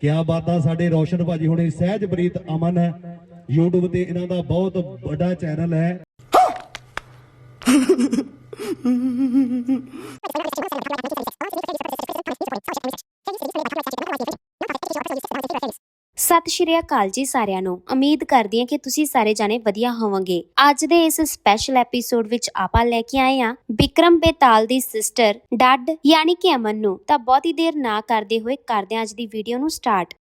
ਕਿਆ ਬਾਤਾਂ ਸਾਡੇ ਰੌਸ਼ਨ ਭਾਜੀ ਹੁਣੇ ਸਹਿਜਪ੍ਰੀਤ ਅਮਨ ਹੈ। YouTube ਤੇ ਇਹਨਾਂ ਦਾ ਬਹੁਤ ਵੱਡਾ ਚੈਨਲ ਹੈ। ਸਤਿ ਸ਼੍ਰੀ ਅਕਾਲ ਜੀ ਸਾਰਿਆਂ ਨੂੰ। ਉਮੀਦ ਕਰਦੀ ਹਾਂ ਕਿ ਤੁਸੀਂ ਸਾਰੇ ਜਾਣੇ ਵਧੀਆ ਹੋਵੋਗੇ। ਅੱਜ ਦੇ ਇਸ ਸਪੈਸ਼ਲ ਐਪੀਸੋਡ ਵਿੱਚ ਆਪਾਂ ਲੈ ਕੇ ਆਏ ਹਾਂ ਵਿਕਰਮ ਬੇਤਾਲ ਦੀ ਸਿਸਟਰ ਡੱਡ ਯਾਨੀ ਕਿ ਅਮਨ ਨੂੰ। ਤਾਂ ਬਹੁਤ ਹੀ ਦੇਰ ਨਾ ਕਰਦੇ ਹੋਏ ਕਰਦੇ ਹਾਂ ਅੱਜ ਦੀ ਵੀਡੀਓ ਨੂੰ ਸਟਾਰਟ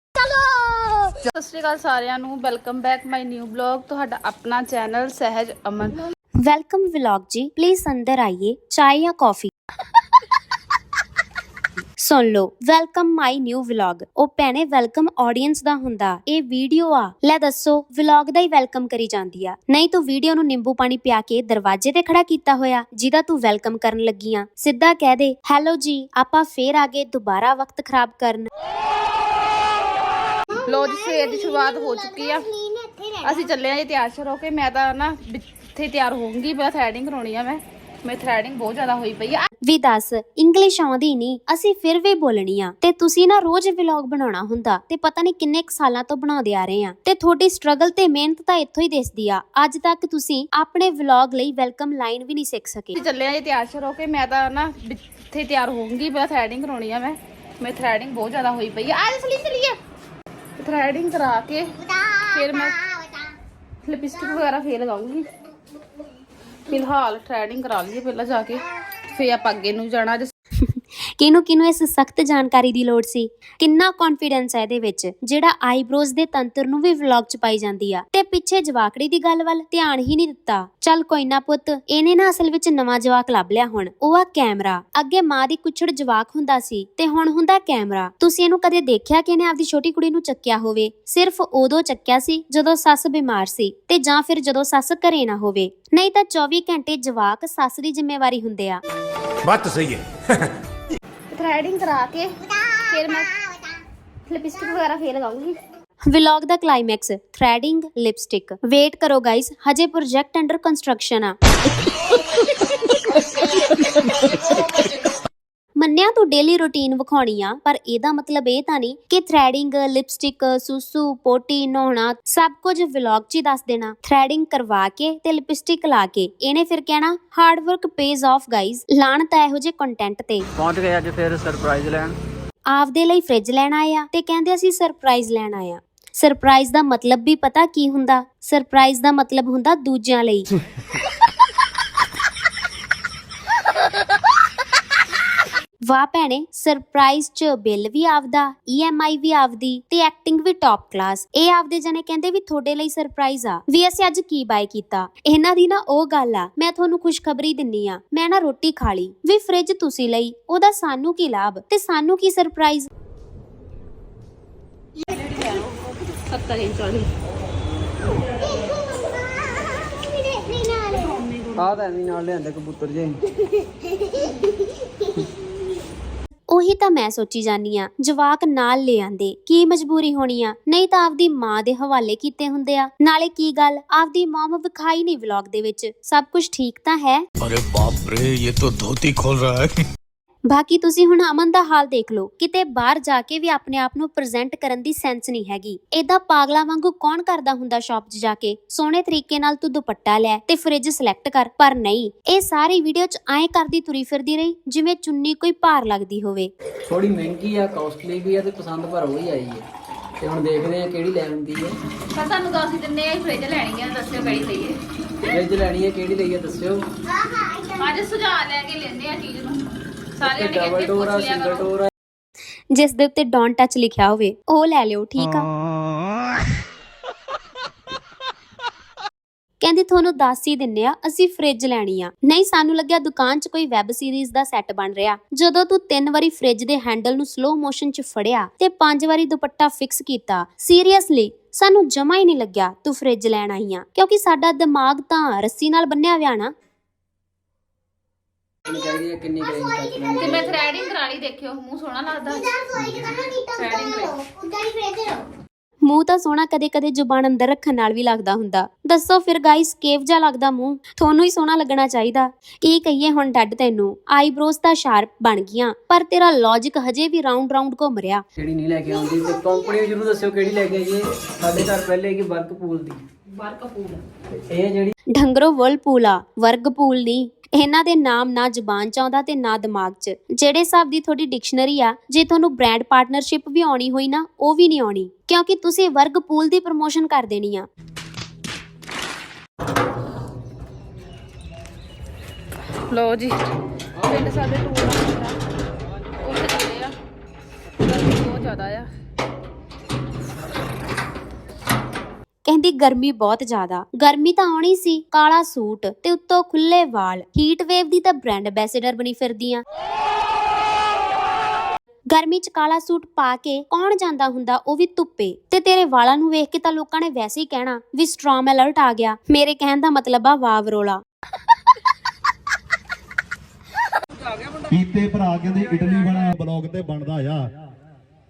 ਸਤਿ ਸ਼੍ਰੀ ਅਕਾਲ ਸਾਰਿਆਂ ਨੂੰ। Welcome back my new blog ਤੁਹਾਡਾ ਆਪਣਾ channel Sahaj Aman. Welcome vlog ਜੀ। ਪਲੀਜ਼ ਅੰਦਰ ਆਈਏ। ਚਾਹ ਜਾਂ ਕਾਫੀ ਸੁਣ ਲਓ ਵੈਲਕਮ ਮਾਈ ਨਿਊ ਵਲੌਗ ਉਹ ਭੈਣੇ ਵੈਲਕਮ ਆਡੀਅנס ਦਾ ਹੁੰਦਾ। ਇਹ ਵੀਡੀਓ ਆ। ਲੈ ਦੱਸੋ ਵਲੌਗ ਦਾ ਹੀ ਵੈਲਕਮ ਕਰੀ ਜਾਂਦੀ ਆ। ਨਹੀਂ ਤੂੰ ਵੀਡੀਓ ਨੂੰ ਨਿੰਬੂ ਪਾਣੀ ਪਿਆ ਕੇ ਦਰਵਾਜ਼ੇ ਤੇ ਖੜਾ ਕੀਤਾ ਹੋਇਆ, ਜਿਹਦਾ ਤੂੰ ਵੈਲਕਮ ਕਰਨ ਲੱਗੀ ਆ। ਸਿੱਧਾ ਕਹਿ ਦੇ ਹੈਲੋ ਜੀ, ਆਪਾਂ ਫੇਰ ਆ ਗਏ ਦੁਬਾਰਾ ਵਕਤ ਖਰਾਬ ਕਰਨ। ਲੋ ਜੀ, ਸਵੇਰ ਦੀ ਸ਼ੁਰੂਆਤ ਹੋ ਚੁੱਕੀ ਆ। ਅਸੀਂ ਚੱਲੇ ਆ ਜੀ ਤਿਆਰ ਸ਼ਰ ਹੋ ਕੇ। ਮੈਂ ਤਾਂ ਨਾ ਇੱਥੇ ਤਿਆਰ ਹੋਊਂਗੀ, ਮੈਂ ਥ੍ਰੈਡਿੰਗ ਕਰਾਉਣੀ ਆ ਮੈਂ। ਮੈਂ ਥ੍ਰੈਡਿੰਗ ਬਹੁਤ ਜ਼ਿਆਦਾ ਹੋਈ ਪਈ ਆ। ਵੀ ਦੱਸ ਇੰਗਲਿਸ਼ ਆਉਂਦੀ ਨਹੀਂ ਅਸੀਂ ਫਿਰ ਵੀ ਬੋਲਣੀ ਆ। ਤੇ ਤੁਸੀਂ ਨਾ ਰੋਜ਼ ਵਲੌਗ ਬਣਾਉਣਾ ਹੁੰਦਾ ਤੇ ਪਤਾ ਨਹੀਂ ਕਿੰਨੇ ਕੁ ਸਾਲਾਂ ਤੋਂ ਬਣਾਉਂਦੇ ਆ ਰਹੇ ਆ। ਤੇ ਤੁਹਾਡੀ ਸਟਰਗਲ ਤੇ ਮਿਹਨਤ ਤਾਂ ਇੱਥੋਂ ਹੀ ਦਿਸਦੀ ਆ। ਅੱਜ ਤੱਕ ਤੁਸੀਂ ਆਪਣੇ ਵਲੌਗ ਲਈ ਵੈਲਕਮ ਲਾਈਨ ਵੀ ਨਹੀਂ ਸਿੱਖ ਸਕੇ। ਅਸੀਂ ਚੱਲੇ ਆ ਜੀ ਤਿਆਰ ਸ਼ਰ ਹੋ ਕੇ, ਮੈਂ ਤਾਂ ਨਾ ਇੱਥੇ ਤਿਆਰ ਹੋਊਂਗੀ ਮੈਂ ਥ੍ਰੈਡਿੰਗ ਕਰਾਉਣੀ ਆ ਮੈਂ। ਮੈਂ ਥ੍ਰੈਡਿੰਗ ਬਹੁਤ ਜ਼ਿਆਦਾ ਹੋਈ ਪਈ ਆ। ਆ ਜਾ ਚਲੀ ਚਲੀਏ। ਥ੍ਰੈਡਿੰਗ ਕਰਾ ਕੇ ਫਿਰ ਮੈਂ ਲਿਪਸਟਿਕ ਵਗੈਰਾ ਫੇਰ ਲਗਾਉਂਗੀ ਫਿਲਹਾਲ ਥ੍ਰੈਡਿੰਗ ਕਰਾ ਲਈਏ ਪਹਿਲਾਂ ਜਾ ਕੇ। ਫੇਰ ਆਪਾਂ ਅੱਗੇ ਨੂੰ ਜਾਣਾ ਅੱਜ ਕਿਹਨੂੰ ਕਿਹਨੂੰ ਇਸ ਸਖਤ ਜਾਣਕਾਰੀ ਦੀ ਲੋੜ ਸੀ? ਕਿੰਨਾ ਕੌਨਫੀਡੈਂਸ ਹੈ ਇਹਦੇ ਵਿੱਚ, ਜਿਹੜਾ ਆਈਬ੍ਰੋਜ਼ ਦੇ ਤੰਤਰ ਨੂੰ ਵੀ ਵਲੌਗ 'ਚ ਪਾਈ ਜਾਂਦੀ ਆ? ਤੇ ਪਿੱਛੇ ਜਵਾਕੜੀ ਦੀ ਗੱਲ ਵੱਲ ਧਿਆਨ ਹੀ ਨਹੀਂ ਦਿੱਤਾ। ਚੱਲ ਕੋਈ ਨਾ ਪੁੱਤ, ਇਹਨੇ ਨਾ ਅਸਲ ਵਿੱਚ ਨਵਾਂ ਜਵਾਕ ਲੱਭ ਲਿਆ ਹੁਣ। ਉਹ ਆ ਕੈਮਰਾ ਅੱਗੇ ਮਾਂ ਦੀ ਕੁੱਛੜ ਜਵਾਕ ਹੁੰਦਾ ਸੀ, ਤੇ ਹੁਣ ਹੁੰਦਾ ਕੈਮਰਾ ਤੁਸੀਂ ਇਹਨੂੰ ਕਦੇ ਦੇਖਿਆ ਕਿ ਇਹਨੇ ਆਪਦੀ ਛੋਟੀ ਕੁੜੀ ਨੂੰ ਚੱਕਿਆ ਹੋਵੇ? ਸਿਰਫ ਉਦੋਂ ਚੱਕਿਆ ਸੀ, ਜਦੋਂ ਸੱਸ ਬਿਮਾਰ ਸੀ, ਤੇ ਜਾਂ ਫਿਰ ਜਦੋਂ ਸੱਸ ਘਰੇ ਨਾ ਹੋਵੇ। ਨਹੀਂ ਤਾਂ 24 ਘੰਟੇ ਜਵਾਕ ਸੱਸ ਦੀ ਜ਼ਿੰਮੇਵਾਰੀ ਹੁੰਦੇ ਆ। बात तो सही है ਥ੍ਰੈਡਿੰਗ ਕਰਾ ਕੇ ਫਿਰ ਮੈਂ ਲਿਪਸਟਿਕ ਵਗੈਰਾ ਫੇਰ ਲਗਾਉਂਗੀ ਵਲੌਗ ਦਾ ਕਲਾਈਮੈਕਸ ਥ੍ਰੈਡਿੰਗ ਲਿਪਸਟਿਕ ਵੇਟ ਕਰੋ ਗਾਇਸ ਹਜੇ ਪ੍ਰੋਜੈਕਟ ਅੰਡਰ ਕੰਸਟਰਕਸ਼ਨ ਆ ਮੰਨਿਆ ਤੂੰ ਡੇਲੀ ਰੁਟੀਨ ਵਿਖਾਉਣੀ ਆ ਪਰ ਇਹਦਾ ਮਤਲਬ ਇਹ ਤਾਂ ਨਹੀਂ ਕਿ ਥ੍ਰੈਡਿੰਗ ਲਿਪਸਟਿਕ ਸੁਸੂ ਪੋਟੀ ਨਹਾਉਣਾ ਸਭ ਕੁਝ ਵਲੌਗ 'ਚ ਹੀ ਦੱਸ ਦੇਣਾ। ਥ੍ਰੈਡਿੰਗ ਕਰਵਾ ਕੇ ਤੇ ਲਿਪਸਟਿਕ ਲਾ ਕੇ ਇਹਨੇ ਫਿਰ ਕਹਿਣਾ hard work pays off guys ਲਾਣਤ ਹੈ ਇਹੋ ਜਿਹੇ ਕੰਟੈਂਟ ਤੇ। ਪਹੁੰਚ ਗਏ ਅੱਜ ਫਿਰ ਸਰਪ੍ਰਾਈਜ਼ ਲੈਣ। ਆਪਦੇ ਲਈ ਫ੍ਰਿਜ ਲੈਣ ਆਏ ਆ ਤੇ ਕਹਿੰਦੇ ਅਸੀਂ ਸਰਪ੍ਰਾਈਜ਼ ਲੈਣ ਆਏ ਆ। ਸਰਪ੍ਰਾਈਜ਼ ਦਾ ਮਤਲਬ ਵੀ ਪਤਾ ਕੀ ਹੁੰਦਾ? ਸਰਪ੍ਰਾਈਜ਼ ਦਾ ਮਤਲਬ ਹੁੰਦਾ ਦੂਜਿਆਂ ਲਈ। ਵਾਹ ਭੈਣੇ ਸਰਪ੍ਰਾਈਜ਼ ਚ ਬਿੱਲ ਵੀ ਆਪਦਾ ਈਐਮਆਈ ਵੀ ਆਪਦੀ ਤੇ ਐਕਟਿੰਗ ਵੀ ਟੌਪ ਕਲਾਸ ਇਹ ਆਪਦੇ ਜਣੇ ਕਹਿੰਦੇ ਵੀ ਤੁਹਾਡੇ ਲਈ ਸਰਪ੍ਰਾਈਜ਼ ਆ। ਵੀ ਅਸੀਂ ਅੱਜ ਕੀ ਬਾਏ ਕੀਤਾ? ਇਹਨਾਂ ਦੀ ਨਾ ਉਹ ਗੱਲ ਆ ਮੈਂ ਤੁਹਾਨੂੰ ਖੁਸ਼ਖਬਰੀ ਦਿੰਨੀ ਆ ਮੈਂ ਨਾ ਰੋਟੀ ਖਾ ਲਈ। ਵੀ ਫ੍ਰਿਜ ਤੁਸੀਂ ਲਈ ਉਹਦਾ ਸਾਨੂੰ ਕੀ ਲਾਭ ਤੇ ਸਾਨੂੰ ਕੀ ਸਰਪ੍ਰਾਈਜ਼ 70 ਇੰਚ ਵਾਲੀ। ਆਹ ਤਾਂ ਐਵੇਂ ਨਾਲ ਲਿਆਂਦੇ ਕਬੂਤਰ ਜੇ। ਉਹੀ ਤਾਂ ਮੈਂ ਸੋਚੀ ਜਾਂਦੀ ਆ ਜਵਾਕ ਨਾਲ ਲੈ ਆਂਦੇ, ਕੀ ਮਜਬੂਰੀ ਹੋਣੀ ਆ? ਨਹੀਂ ਤਾਂ ਆਪਦੀ ਮਾਂ ਦੇ ਹਵਾਲੇ ਕੀਤੇ ਹੁੰਦੇ ਆ। ਨਾਲੇ ਕੀ ਗੱਲ, ਆਪਦੀ ਮਮ ਵਿਖਾਈ ਨਹੀਂ ਵਲੌਗ ਦੇ ਵਿੱਚ, ਸਭ ਕੁਝ ਠੀਕ ਤਾਂ ਹੈ? ਅਰੇ ਬਾਪ ਰੇ, ਇਹ ਤਾਂ ਧੋਤੀ ਖੋਲ ਰਹਾ ਹੈ। ਬਾਕੀ ਤੁਸੀਂ ਹੁਣ ਅਮਨ ਦਾ ਹਾਲ ਦੇਖ ਲਓ। ਕਿਤੇ ਬਾਹਰ ਜਾ ਕੇ ਵੀ ਆਪਣੇ ਆਪ ਨੂੰ ਪ੍ਰੈਜ਼ੈਂਟ ਕਰਨ ਦੀ ਸੈਂਸ ਨਹੀਂ ਹੈਗੀ। ਏਦਾਂ ਪਾਗਲਾ ਵਾਂਗੂ ਕੌਣ ਕਰਦਾ ਹੁੰਦਾ ਸ਼ਾਪ 'ਚ ਜਾ ਕੇ? ਸੋਹਣੇ ਤਰੀਕੇ ਨਾਲ ਤੂੰ ਦੁਪੱਟਾ ਲੈ ਤੇ ਫ੍ਰਿਜ ਸਿਲੈਕਟ ਕਰ ਪਰ ਨਹੀਂ। ਇਹ ਸਾਰੀ ਵੀਡੀਓ 'ਚ ਐਂ ਕਰਦੀ ਤੁਰੀ ਫਿਰਦੀ ਰਹੀ ਜਿਵੇਂ ਚੁੰਨੀ ਕੋਈ ਭਾਰ ਲੱਗਦੀ ਹੋਵੇ। ਥੋੜੀ ਮਹਿੰਗੀ ਆ ਕਾਸਟਲੀ ਵੀ ਆ ਤੇ ਪਸੰਦ ਪਰ ਉਹ ਹੀ ਆਈ ਹੈ ਤੇ ਹੁਣ ਦੇਖਦੇ ਆ ਕਿਹੜੀ ਲੈ ਹੁੰਦੀ ਹੈ ਪਰ ਤੁਹਾਨੂੰ ਦੱਸ ਹੀ ਦਿੰਨੇ ਆ ਫ੍ਰਿਜ ਲੈਣੀ ਆ ਦੱਸਿਓ ਕਿਹੜੀ ਲਈਏ ਫ੍ਰਿਜ ਲੈਣੀ ਹੈ ਕਿਹੜੀ ਲਈ ਹੈ ਦੱਸਿਓ। ਅੱਜ ਸੁਝਾਅ ਲੈ ਕੇ ਲੈਂਦੇ ਆ ਚੀਜ਼ ਨੂੰ। ਸਾਰਿਆਂ ਨੇ ਡਬਲ ਕਹਿੰਦੇ ਡੋਰ ਪੁੱਛ ਆ ਲਿਆ ਸਿੰਗਲ ਕਰੋ। ਡੋਰ ਆ ਜਿਸ ਦੇ ਉੱਤੇ ਡੋਂਟ ਟੱਚ ਲਿਖਿਆ ਹੋਵੇ ਉਹ ਲੈ ਲਿਓ ਠੀਕ ਆ? ਕਹਿੰਦੀ ਤੁਹਾਨੂੰ ਦੱਸ ਹੀ ਦਿੰਨੇ ਆ ਅਸੀਂ ਫ੍ਰਿਜ ਲੈਣੀ ਆ। ਨਹੀਂ ਸਾਨੂੰ ਲੱਗਿਆ ਦੁਕਾਨ 'ਚ ਕੋਈ ਵੈਬ ਸੀਰੀਜ਼ ਦਾ ਸੈੱਟ ਬਣ ਰਿਹਾ। ਜਦੋਂ ਤੂੰ ਤਿੰਨ ਵਾਰੀ ਫ੍ਰਿਜ ਦੇ ਹੈਂਡਲ ਨੂੰ ਸਲੋ ਮੋਸ਼ਨ 'ਚ ਫੜਿਆ ਤੇ ਪੰਜ ਵਾਰੀ ਦੁਪੱਟਾ ਫਿਕਸ ਕੀਤਾ ਸੀਰੀਅਸਲੀ ਸਾਨੂੰ ਜਮਾ ਹੀ ਨਹੀਂ ਲੱਗਿਆ ਤੂੰ ਫ੍ਰਿਜ ਲੈਣ ਆਈ ਆ। ਕਿਉਂਕਿ ਸਾਡਾ ਦਿਮਾਗ ਤਾਂ ਰੱਸੀ ਨਾਲ ਬੰਨਿਆ ਹੋਇਆ ਨਾ। ਕਿੰਨੀ ਚਾਹੀਦੀ ਹੈ ਕਿੰਨੀ ਕਰਾਈ ਤੱਕ ਤੇ ਲੈਣੀ ਮੈਂ ਥ੍ਰੈਡਿੰਗ ਕਰਾ ਲਈ ਦੇਖਿਓ ਮੂੰਹ ਸੋਹਣਾ ਲੱਗਦਾ। ਥ੍ਰੈਡਿੰਗ ਮੂੰਹ ਤਾਂ ਸੋਹਣਾ ਕਦੇ-ਕਦੇ ਜ਼ੁਬਾਨ ਅੰਦਰ ਰੱਖਣ ਨਾਲ ਵੀ ਲੱਗਦਾ ਹੁੰਦਾ। ਦੱਸੋ ਫਿਰ ਗਾਇਸ ਕਿਹੋ ਜਿਹਾ ਲੱਗਦਾ ਮੂੰਹ? ਤੁਹਾਨੂੰ ਹੀ ਸੋਹਣਾ ਲੱਗਣਾ ਚਾਹੀਦਾ। ਕੀ ਕਹੀਏ ਹੁਣ ਡੱਡ ਤੈਨੂੰ? ਆਈਬ੍ਰੋਜ਼ ਤਾਂ ਸ਼ਾਰਪ ਬਣ ਗਈਆਂ ਪਰ ਤੇਰਾ ਲੌਜੀਕ ਹਜੇ ਵੀ ਰਾਉਂਡ ਰਾਉਂਡ ਘੁੰਮ ਰਿਹਾ। ਕਿਹੜੀ ਨਹੀਂ ਲੈ ਕੇ ਆਉਂਦੀ? ਤੇ ਕੰਪਨੀ ਜਰੂਰ ਦੱਸਿਓ ਕਿਹੜੀ ਲੈ ਕੇ ਆਈਏ ਸਾਡੇ ਘਰ ਪਹਿਲੇ ਹੈਗੀ ਵਰਕਪੂਲ ਦੀ। ਵਰਕਪੂਲ। ਇਹ ਜਿਹੜੀ ਢੰਗਰੋ ਵਰਲਪੂਲ ਆ ਵਰਗਪੂਲ ਨਹੀਂ। ਇਹਨਾਂ ਦੇ ਨਾਮ ਨਾ ਜ਼ੁਬਾਨ ਚ ਆਉਂਦਾ ਤੇ ਨਾ ਦਿਮਾਗ 'ਚ। ਜਿਹੜੇ ਹਿਸਾਬ ਦੀ ਤੁਹਾਡੀ ਡਿਕਸ਼ਨਰੀ ਆ ਜੇ ਤੁਹਾਨੂੰ ਬ੍ਰਾਂਡ ਪਾਰਟਨਰਸ਼ਿਪ ਵੀ ਆਉਣੀ ਹੋਈ ਨਾ ਉਹ ਵੀ ਨਹੀਂ ਆਉਣੀ ਕਿਉਂਕਿ ਤੁਸੀਂ ਵਰਗਪੂਲ ਦੀ ਪ੍ਰਮੋਸ਼ਨ ਕਰ ਦੇਣੀ ਆ। ਲੋ ਜੀ। ਪਿੰਡ ਸਾਡੇ ਟੂਰ ਦਾ ਉੱਥੇ ਚੱਲੇ ਆ। ਬਹੁਤ ਜ਼ਿਆਦਾ ਆ। ਕਹਿੰਦੀ ਗਰਮੀ ਬਹੁਤ ਜ਼ਿਆਦਾ। ਗਰਮੀ ਤਾਂ ਆਉਣੀ ਸੀ, ਕਾਲਾ ਸੂਟ ਤੇ ਉੱਤੋਂ ਖੁੱਲੇ ਵਾਲ। ਹੀਟ ਵੇਵ ਦੀ ਤਾਂ ਬ੍ਰਾਂਡ ਐਂਬੈਸਡਰ ਬਣੀ ਫਿਰਦੀ ਆ ਗਰਮੀ 'ਚ ਕਾਲਾ ਸੂਟ ਪਾ ਕੇ ਕੌਣ ਜਾਂਦਾ ਹੁੰਦਾ, ਉਹ ਵੀ ਧੁੱਪੇ। ਤੇ ਤੇਰੇ ਵਾਲਾਂ ਨੂੰ ਵੇਖ ਕੇ ਤਾਂ ਲੋਕਾਂ ਨੇ ਵੈਸੇ ਹੀ ਕਹਿਣਾ ਵੀ ਸਟ੍ਰੋਮ ਅਲਰਟ ਆ ਗਿਆ। ਮੇਰੇ ਕਹਿਣ ਦਾ ਮਤਲਬ ਆ ਵਾਵਰੋਲਾ ਕੀਤੇ ਭਰਾ ਕਹਿੰਦੇ ਇਟਲੀ ਵਾਲਾ ਬਲੌਗ ਤੇ ਬਣਦਾ ਆ।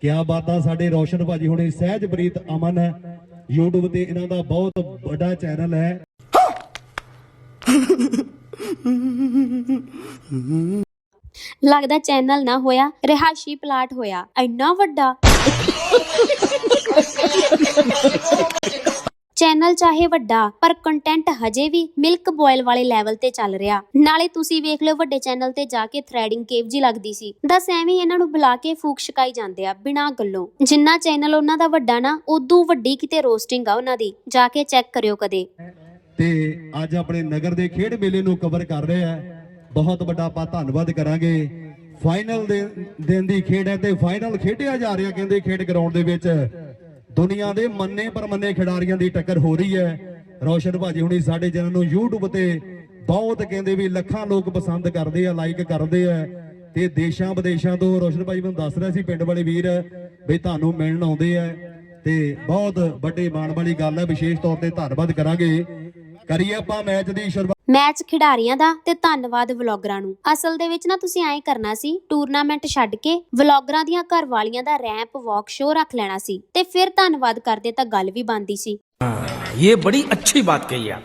ਕਿਆ ਬਾਤਾਂ ਸਾਡੇ ਰੋਸ਼ਨ ਭਾਜੀ ਹੁਣੇ ਸਹਿਜਪ੍ਰੀਤ ਅਮਨ ਹੈ YouTube ਤੇ ਇਹਨਾਂ ਦਾ ਬਹੁਤ ਵੱਡਾ ਚੈਨਲ ਹੈ। ਲੱਗਦਾ ਚੈਨਲ ਨਾ ਹੋਇਆ ਰਿਹਾਸ਼ੀ ਪਲਾਟ ਹੋਇਆ। ਇੰਨਾ ਵੱਡਾ। ਚੈਨਲ ਚਾਹੇ ਵੱਡਾ, ਪਰ ਕੰਟੈਂਟ ਹਜੇ ਵੀ ਮਿਲਕ ਬੋਇਲ ਵਾਲੇ ਲੈਵਲ ਤੇ ਚੱਲ ਰਿਹਾ। ਨਾਲੇ ਤੁਸੀਂ ਵੇਖ ਲਿਓ ਵੱਡੇ ਚੈਨਲ ਤੇ ਜਾ ਕੇ ਥ੍ਰੈਡਿੰਗ ਕੇਵ ਜੀ ਲੱਗਦੀ ਸੀ। ਦੱਸ ਐਵੇਂ ਇਹਨਾਂ ਨੂੰ ਬੁਲਾ ਕੇ ਫੂਕ ਸ਼ਿਕਾਈ ਜਾਂਦੇ ਆ ਬਿਨਾਂ ਗੱਲੋਂ। ਜਿੰਨਾ ਚੈਨਲ ਉਹਨਾਂ ਦਾ ਵੱਡਾ ਨਾ, ਉਦੋਂ ਵੱਡੀ ਕਿਤੇ ਰੋਸਟਿੰਗ ਆ ਉਹਨਾਂ ਦੀ। ਜਾ ਕੇ ਚੈੱਕ ਕਰਿਓ ਕਦੇ। ਤੇ ਅੱਜ ਆਪਣੇ ਨਗਰ ਦੇ ਖੇਡ ਮੇਲੇ ਨੂੰ ਕਵਰ ਕਰ ਰਹੇ ਆ। ਬਹੁਤ ਵੱਡਾ ਆਪਾਂ ਧੰਨਵਾਦ ਕਰਾਂਗੇ। ਫਾਈਨਲ ਦੇ ਦਿਨ ਦੀ ਖੇਡ ਹੈ ਤੇ ਫਾਈਨਲ ਖੇਡਿਆ ਜਾ ਰਿਹਾ ਕਹਿੰਦੇ ਖੇਡ ਗਰਾਊਂਡ ਦੇ ਵਿੱਚ। ਦੁਨੀਆ ਦੇ ਮੰਨੇ ਪਰਮੰਨੇ ਖਿਡਾਰੀਆਂ ਦੀ ਟੱਕਰ ਹੋ ਰਹੀ ਹੈ। ਰੋਸ਼ਨ ਭਾਜੀ ਹੁਣੀ ਸਾਡੇ ਚੈਨਲ ਨੂੰ YouTube ਤੇ ਬਹੁਤ ਕਹਿੰਦੇ ਵੀ ਲੱਖਾਂ ਲੋਕ ਪਸੰਦ ਕਰਦੇ ਆ ਲਾਈਕ ਕਰਦੇ ਆ ਤੇ ਦੇਸ਼ਾਂ ਵਿਦੇਸ਼ਾਂ ਤੋਂ ਰੋਸ਼ਨ ਭਾਜੀ ਮੈਨੂੰ ਦੱਸ ਰਿਹਾ ਸੀ, ਪਿੰਡ ਵਾਲੇ ਵੀਰ ਵੀ ਤੁਹਾਨੂੰ ਮਿਲਣ ਆਉਂਦੇ ਆ ਤੇ ਬਹੁਤ ਵੱਡੇ ਮਾਣ ਵਾਲੀ ਗੱਲ ਹੈ ਵਿਸ਼ੇਸ਼ ਤੌਰ ਤੇ ਧੰਨਵਾਦ ਕਰਾਂਗੇ। ਕਰੀਏ ਆਪਾਂ ਮੈਚ ਦੀ ਸ਼ੁਰੂਆਤ ਮੈਚ ਖਿਡਾਰੀਆਂ ਦਾ ਤੇ ਧੰਨਵਾਦ ਵਲੌਗਰਾਂ ਨੂੰ। ਅਸਲ ਦੇ ਵਿੱਚ ਨਾ ਤੁਸੀਂ ਐਂ ਕਰਨਾ ਸੀ ਟੂਰਨਾਮੈਂਟ ਛੱਡ ਕੇ ਵਲੌਗਰਾਂ ਦੀਆਂ ਘਰ ਵਾਲੀਆਂ ਦਾ ਰੈਂਪ ਵਾਕ ਸ਼ੋਅ ਰੱਖ ਲੈਣਾ ਸੀ ਤੇ ਫਿਰ ਧੰਨਵਾਦ ਕਰਦੇ ਤਾਂ ਗੱਲ ਵੀ ਬਣਦੀ ਸੀ। ਇਹ ਬੜੀ ਅੱਛੀ ਬਾਤ ਕਹੀ ਆ।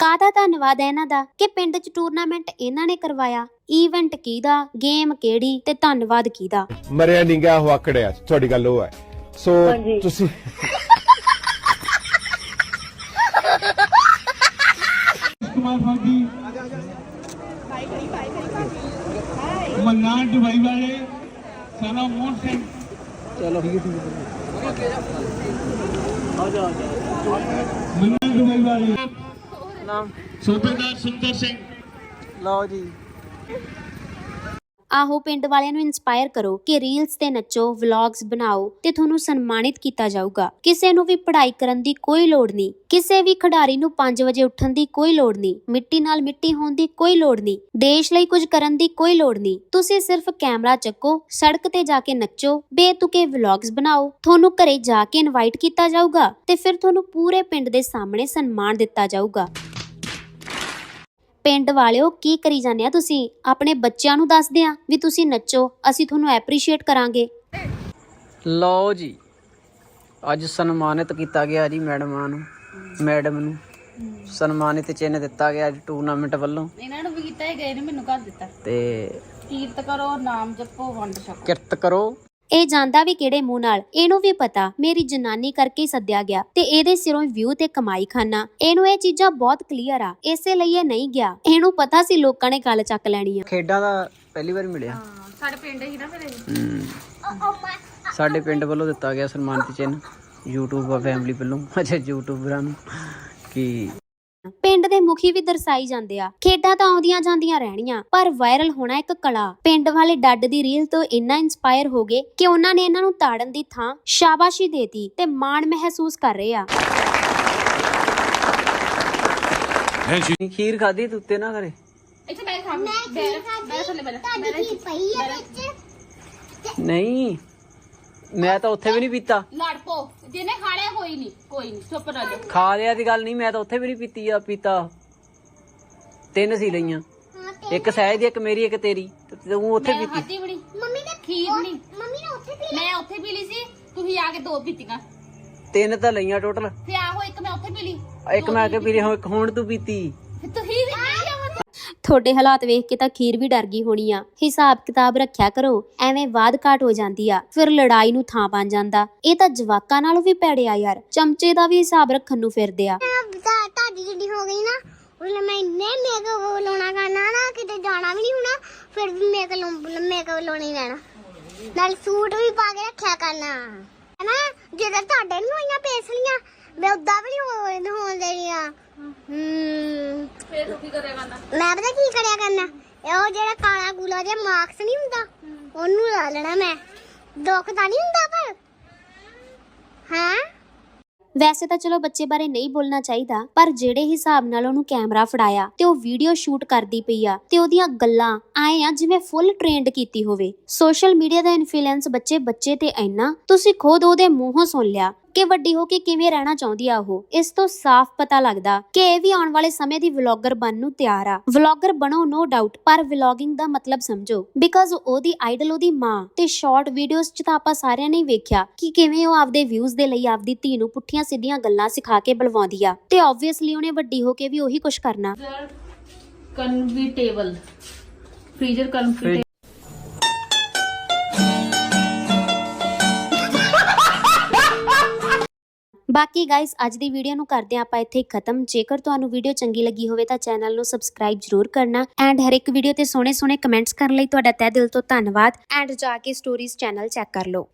ਕਾਦਾ ਧੰਨਵਾਦ ਹੈ ਇਹਨਾਂ ਦਾ? ਕਿ ਪਿੰਡ 'ਚ ਟੂਰਨਾਮੈਂਟ ਇਹਨਾਂ ਨੇ ਕਰਵਾਇਆ। ਈਵੈਂਟ ਕਿਹਦਾ? ਗੇਮ ਕਿਹੜੀ? ਤੇ ਧੰਨਵਾਦ ਕਿਹਦਾ? ਮਰਿਆ ਨਿੰਗਾ ਹੁਆਕੜਿਆ ਤੁਹਾਡੀ ਗੱਲ ਉਹ ਹੈ। ਸੋ ਤੁਸੀਂ ਮੋਹਨ ਸਿੰਘ। ਚਲੋ ਠੀਕ ਹੈ ਮੰਨਾ ਦੁਬਈ ਵਾਲੇ ਨਾਮ? ਸੂਬੇਦਾਰ ਸੁੰਦਰ ਸਿੰਘ। ਲਓ ਜੀ। ਆਹੋ, ਪਿੰਡ ਵਾਲਿਆਂ ਨੂੰ ਇਨਸਪਾਇਰ ਕਰੋ ਕਿ ਰੀਲਸ ਤੇ ਨੱਚੋ ਵਲੌਗਸ ਬਣਾਓ ਤੇ ਤੁਹਾਨੂੰ ਸਨਮਾਨਿਤ ਕੀਤਾ ਜਾਊਗਾ। ਕਿਸੇ ਨੂੰ ਵੀ ਪੜ੍ਹਾਈ ਕਰਨ ਦੀ ਕੋਈ ਲੋੜ ਨਹੀਂ। ਕਿਸੇ ਵੀ ਖਿਡਾਰੀ ਨੂੰ 5 ਵਜੇ ਉੱਠਣ ਦੀ ਕੋਈ ਲੋੜ ਨਹੀਂ। ਮਿੱਟੀ ਨਾਲ ਮਿੱਟੀ ਹੋਣ ਦੀ ਕੋਈ ਲੋੜ ਨਹੀਂ। ਦੇਸ਼ ਲਈ ਕੁਝ ਕਰਨ ਦੀ ਕੋਈ ਲੋੜ ਨਹੀਂ। ਤੁਸੀਂ ਸਿਰਫ ਕੈਮਰਾ ਚੱਕੋ, ਸੜਕ ਤੇ ਜਾ ਕੇ ਨੱਚੋ, ਬੇਤੁਕੇ ਵਲੌਗਸ ਬਣਾਓ। ਤੁਹਾਨੂੰ ਘਰੇ ਜਾ ਕੇ ਇਨਵਾਈਟ ਕੀਤਾ ਜਾਊਗਾ ਤੇ ਫਿਰ ਤੁਹਾਨੂੰ ਪੂਰੇ ਪਿੰਡ ਦੇ ਸਾਹਮਣੇ ਸਨਮਾਨ ਦਿੱਤਾ ਜਾਊਗਾ। ਪਿੰਡ ਵਾਲਿਓ ਕੀ ਕਰੀ ਜਾਂਦੇ ਆ ਤੁਸੀਂ? ਆਪਣੇ ਬੱਚਿਆਂ ਨੂੰ ਦੱਸਦੇ ਆ ਵੀ ਤੁਸੀਂ ਨੱਚੋ ਅਸੀਂ ਤੁਹਾਨੂੰ ਐਪਰੀਸ਼ੀਏਟ ਕਰਾਂਗੇ। ਲਓ ਜੀ ਅੱਜ ਸਨਮਾਨਿਤ ਕੀਤਾ ਗਿਆ ਜੀ ਮੈਡਮਾਂ ਨੂੰ ਮੈਡਮ ਨੂੰ। ਸਨਮਾਨਿਤ ਚਿੰਨ੍ਹ ਦਿੱਤਾ ਗਿਆ ਅੱਜ ਟੂਰਨਾਮੈਂਟ ਵੱਲੋਂ। ਇਹਨਾਂ ਨੂੰ ਵੀ ਕੀਤਾ ਹੀ ਗਏ ਨੇ ਮੈਨੂੰ ਕਰ ਦਿੱਤਾ। ਤੇ ਕੀਰਤ ਕਰੋ ਨਾਮ ਜਪੋ ਵੰਡ ਛਕੋ। ਕਿਰਤ ਕਰੋ। ਇਹ ਜਾਂਦਾ ਵੀ ਕਿਹੜੇ ਮੂੰਹ ਨਾਲ। ਇਹਨੂੰ ਵੀ ਪਤਾ ਮੇਰੀ ਜਨਾਨੀ ਕਰਕੇ ਸੱਦਿਆ ਗਿਆ ਤੇ ਇਹਦੇ ਸਿਰੋਂ ਵਿਊ ਤੇ ਕਮਾਈ ਖਾਨਾ ਇਹਨੂੰ ਇਹ ਚੀਜ਼ਾਂ ਬਹੁਤ ਕਲੀਅਰ ਆ ਇਸੇ ਲਈ ਇਹ ਨਹੀਂ ਗਿਆ। ਇਹਨੂੰ ਪਤਾ ਸੀ ਲੋਕਾਂ ਨੇ ਗੱਲ ਚੱਕ ਲੈਣੀ ਆ। ਖੇਡਾਂ ਦਾ ਪਹਿਲੀ ਵਾਰ ਮਿਲਿਆ। ਸਾਡੇ ਪਿੰਡ ਹੀ ਨਾ ਫਿਰ ਹਮ। ਸਾਡੇ ਪਿੰਡ ਵੱਲੋਂ ਦਿੱਤਾ ਗਿਆ ਸਨਮਾਨਿਤ ਚਿੰਨ੍ਹ। YouTube ਫੈਮਿਲੀ ਵੱਲੋਂ ਅੱਛਾ ਯੂਟਿਊਬਰਾਂ ਨੂੰ ਕਿ ਪਿੰਡ ਦੇ ਮੁਖੀ ਵੀ ਦਰਸਾਈ ਜਾਂਦੇ ਆ। ਖੇਡਾਂ ਤਾਂ ਆਉਂਦੀਆਂ ਜਾਂਦੀਆਂ ਰਹਿਣੀਆਂ ਪਰ ਵਾਇਰਲ ਹੋਣਾ ਇੱਕ ਕਲਾ। ਪਿੰਡ ਵਾਲੇ ਡੱਡ ਦੀ ਰੀਲ ਤੋਂ ਇੰਨਾ ਇਨਸਪਾਇਰ ਹੋ ਗਏ ਕਿ ਉਹਨਾਂ ਨੇ ਇਹਨਾਂ ਨੂੰ ਤਾੜਨ ਦੀ ਥਾਂ ਸ਼ਾਬਾਸ਼ੀ ਦੇਤੀ ਤੇ ਮਾਣ ਮਹਿਸੂਸ ਕਰ ਰਹੇ ਆ। ਖੀਰ ਖਾਦੀ ਤੁੱਤੇ ਨਾ ਕਰੇ ਇੱਥੇ ਮੈਂ ਖਾ ਮੈਂ ਮੈਂ ਥੱਲੇ ਬੈਠ ਤੁਹਾਡੀ ਪਈ ਆ ਨਹੀਂ। ਮੈਂ ਤਾਂ ਉੱਥੇ ਵੀ ਨਹੀਂ ਪੀਤਾ। ਲੜ ਪੋ। ਜਿਹਨੇ ਖਾ ਲਿਆ ਕੋਈ ਨਹੀਂ ਕੋਈ ਨਹੀਂ ਚੁੱਪ ਰਹਿ ਜਾ। ਖਾ ਲਿਆ ਦੀ ਗੱਲ ਨਹੀਂ ਮੈਂ ਤਾਂ ਉੱਥੇ ਵੀ ਨਹੀਂ ਪੀਤੀ ਆ ਪੀਤਾ। ਤਿੰਨ ਸੀ ਲਈਆਂ। ਇੱਕ ਸਹਿਜ ਦੀ ਇੱਕ ਮੇਰੀ ਇੱਕ ਤੇਰੀ। ਤੇ ਤੂੰ ਉੱਥੇ ਮੈਂ ਪੀਤੀ। ਖਾਧੀ ਬੜੀ ਮੰਮੀ ਨੇ ਖੀਰ ਨਹੀਂ। ਮੰਮੀ ਨੇ ਉੱਥੇ ਪੀ ਲਈ ਮੈਂ ਉੱਥੇ ਪੀ ਲਈ ਸੀ ਤੁਸੀਂ ਆ ਕੇ ਦੋ ਪੀਤੀਆਂ। ਤਿੰਨ ਤਾਂ ਲਈਆਂ ਟੋਟਲ ਤੇ ਆਹੋ ਇੱਕ ਮੈਂ ਉੱਥੇ ਪੀ ਲਈ। ਇੱਕ ਮੈਂ ਕਿ ਪੀਰੀ ਹੁਣ ਹੁਣ ਤੂੰ ਪੀਤੀ। ਪੀ ਤੁਹਾਡੇ ਹਾਲਾਤ ਵੇਖ ਕੇ ਤਾਂ ਖੀਰ ਵੀ ਡਰ ਗਈ ਹੋਣੀ ਆ। ਹਿਸਾਬ ਕਿਤਾਬ ਰੱਖਿਆ ਕਰੋ, ਐਵੇਂ ਬਾਦ ਘਾਟ ਹੋ ਜਾਂਦੀ ਆ, ਫਿਰ ਲੜਾਈ ਨੂੰ ਥਾਂ ਬਣ ਜਾਂਦਾ। ਇਹ ਤਾਂ ਜਵਾਕਾਂ ਨਾਲੋਂ ਵੀ ਭੈੜੇ ਯਾਰ, ਚਮਚੇ ਦਾ ਵੀ ਹਿਸਾਬ ਰੱਖਣ ਨੂੰ ਫਿਰਦੇ ਆ। ਤੁਹਾਡੀ ਜਿਹੜੀ ਹੋ ਗਈ ਨਾ ਉਹਨੇ ਮੈਂ ਇੰਨੇ ਮੇਕਅਪ ਲਾਉਣਾ ਕਰਨਾ ਨਾ, ਕਿਤੇ ਜਾਣਾ ਵੀ ਨਹੀਂ ਹੋਣਾ, ਫਿਰ ਵੀ ਮੇਕਅਪ ਮੇਕਅਪ ਲਾਉਣਾ ਹੀ ਰਹਿਣਾ। ਨਾਲ ਸੂਟ ਵੀ ਪਾ ਕੇ ਰੱਖਿਆ ਕਰਨਾ। ਹੈਨਾ, ਜਦੋਂ ਤੁਹਾਡੇ ਨਹੀਂ ਹੋਈਆਂ ਪੇਸਲੀਆਂ ਮੈਂ ਉਦਾਂ ਵੀ ਨਹੀਂ ਹੋਣ ਦੇਣੀਆਂ। ਹੂੰ। ਫੇਰ ਤੂੰ ਕੀ ਕਰਿਆ ਕਰਨਾ? ਮੈਂ ਪਤਾ ਕੀ ਕਰਿਆ ਕਰਨਾ? ਇਹ ਉਹ ਜਿਹੜਾ ਕਾਲਾ ਗੂਲਾ ਜਿਹਾ ਮਾਰਕਸ ਨਹੀਂ ਹੁੰਦਾ ਉਹਨੂੰ ਲਾ ਲੈਣਾ ਮੈਂ। ਦੁੱਖ ਤਾਂ ਨਹੀਂ ਹੁੰਦਾ ਪਰ ਹਾਂ? ਵੈਸੇ ਤਾਂ ਚਲੋ ਬੱਚੇ ਬਾਰੇ ਨਹੀਂ ਬੋਲਣਾ ਚਾਹੀਦਾ ਪਰ ਜਿਹੜੇ ਹਿਸਾਬ ਨਾਲ ਉਹਨੂੰ ਕੈਮਰਾ ਫੜਾਇਆ ਤੇ ਉਹ ਵੀਡੀਓ ਸ਼ੂਟ ਕਰਦੀ ਪਈ ਆ ਤੇ ਉਹਦੀਆਂ ਗੱਲਾਂ ਆਏ ਆ ਜਿਵੇਂ ਫੁੱਲ ਟ੍ਰੇਨਡ ਕੀਤੀ ਹੋਵੇ। ਸੋਸ਼ਲ ਮੀਡੀਆ ਦਾ ਇਨਫਲੂਐਂਸ ਬੱਚੇ ਬੱਚੇ ਤੇ ਇੰਨਾ ਤੁਸੀਂ ਖੁਦ ਉਹਦੇ ਮੂੰਹੋਂ ਸੁਣ ਲਿਆ। ਕਿ ਵੱਡੀ ਹੋ ਕੇ ਕਿਵੇਂ ਰਹਿਣਾ ਚਾਹੁੰਦੀ ਆ ਉਹ? ਇਸ ਤੋਂ ਸਾਫ਼ ਪਤਾ ਲੱਗਦਾ ਕਿ ਇਹ ਵੀ ਆਉਣ ਵਾਲੇ ਸਮੇਂ ਦੀ ਵਲੌਗਰ ਬਣਨ ਨੂੰ ਤਿਆਰ ਆ। ਵਲੌਗਰ ਬਣੋ ਨੋ ਡਾਊਟ ਪਰ ਵਲੌਗਿੰਗ ਦਾ ਮਤਲਬ ਸਮਝੋ। ਬਿਕਾਜ਼ ਉਹਦੀ ਆਈਡਲ ਉਹਦੀ ਮਾਂ ਤੇ ਸ਼ਾਰਟ ਵੀਡੀਓਜ਼ ਚ ਤਾਂ ਆਪਾਂ ਸਾਰਿਆਂ ਨੇ ਹੀ ਵੇਖਿਆ ਕਿ ਕਿਵੇਂ ਉਹ ਆਪਦੇ ਵਿਊਜ਼ ਦੇ ਲਈ ਆਪਦੀ ਧੀ ਨੂੰ ਪੁੱਠੀਆਂ ਸਿੱਧੀਆਂ ਗੱਲਾਂ ਸਿਖਾ ਕੇ ਬਲਵਾਉਂਦੀ ਆ। ਤੇ ਆਬਵੀਅਸਲੀ ਉਹਨੇ ਵੱਡੀ ਹੋ ਕੇ ਵੀ ਉਹੀ ਕੁਝ ਕਰਨਾ। ਕਨਵੀਟੇਬਲ ਫ੍ਰੀਜ਼ਰ ਕਨਵੀਟੇਬਲ ਬਾਕੀ ਗਾਇਸ ਅੱਜ ਦੀ ਵੀਡੀਓ ਨੂੰ ਕਰਦੇ ਆਪਾਂ ਇੱਥੇ ਖਤਮ। ਜੇਕਰ ਤੁਹਾਨੂੰ ਵੀਡੀਓ ਚੰਗੀ ਲੱਗੀ ਹੋਵੇ ਤਾਂ ਚੈਨਲ ਨੂੰ ਸਬਸਕ੍ਰਾਈਬ ਜ਼ਰੂਰ ਕਰਨਾ। ਐਂਡ ਹਰ ਇੱਕ ਵੀਡੀਓ ਤੇ ਸੋਹਣੇ ਸੋਹਣੇ ਕਮੈਂਟਸ ਕਰਨ ਲਈ ਤੁਹਾਡਾ ਤਹਿ ਦਿਲ ਤੋਂ ਧੰਨਵਾਦ। ਐਂਡ ਜਾ ਕੇ ਸਟੋਰੀਜ਼ ਚੈਨਲ ਚੈੱਕ ਕਰ ਲਓ।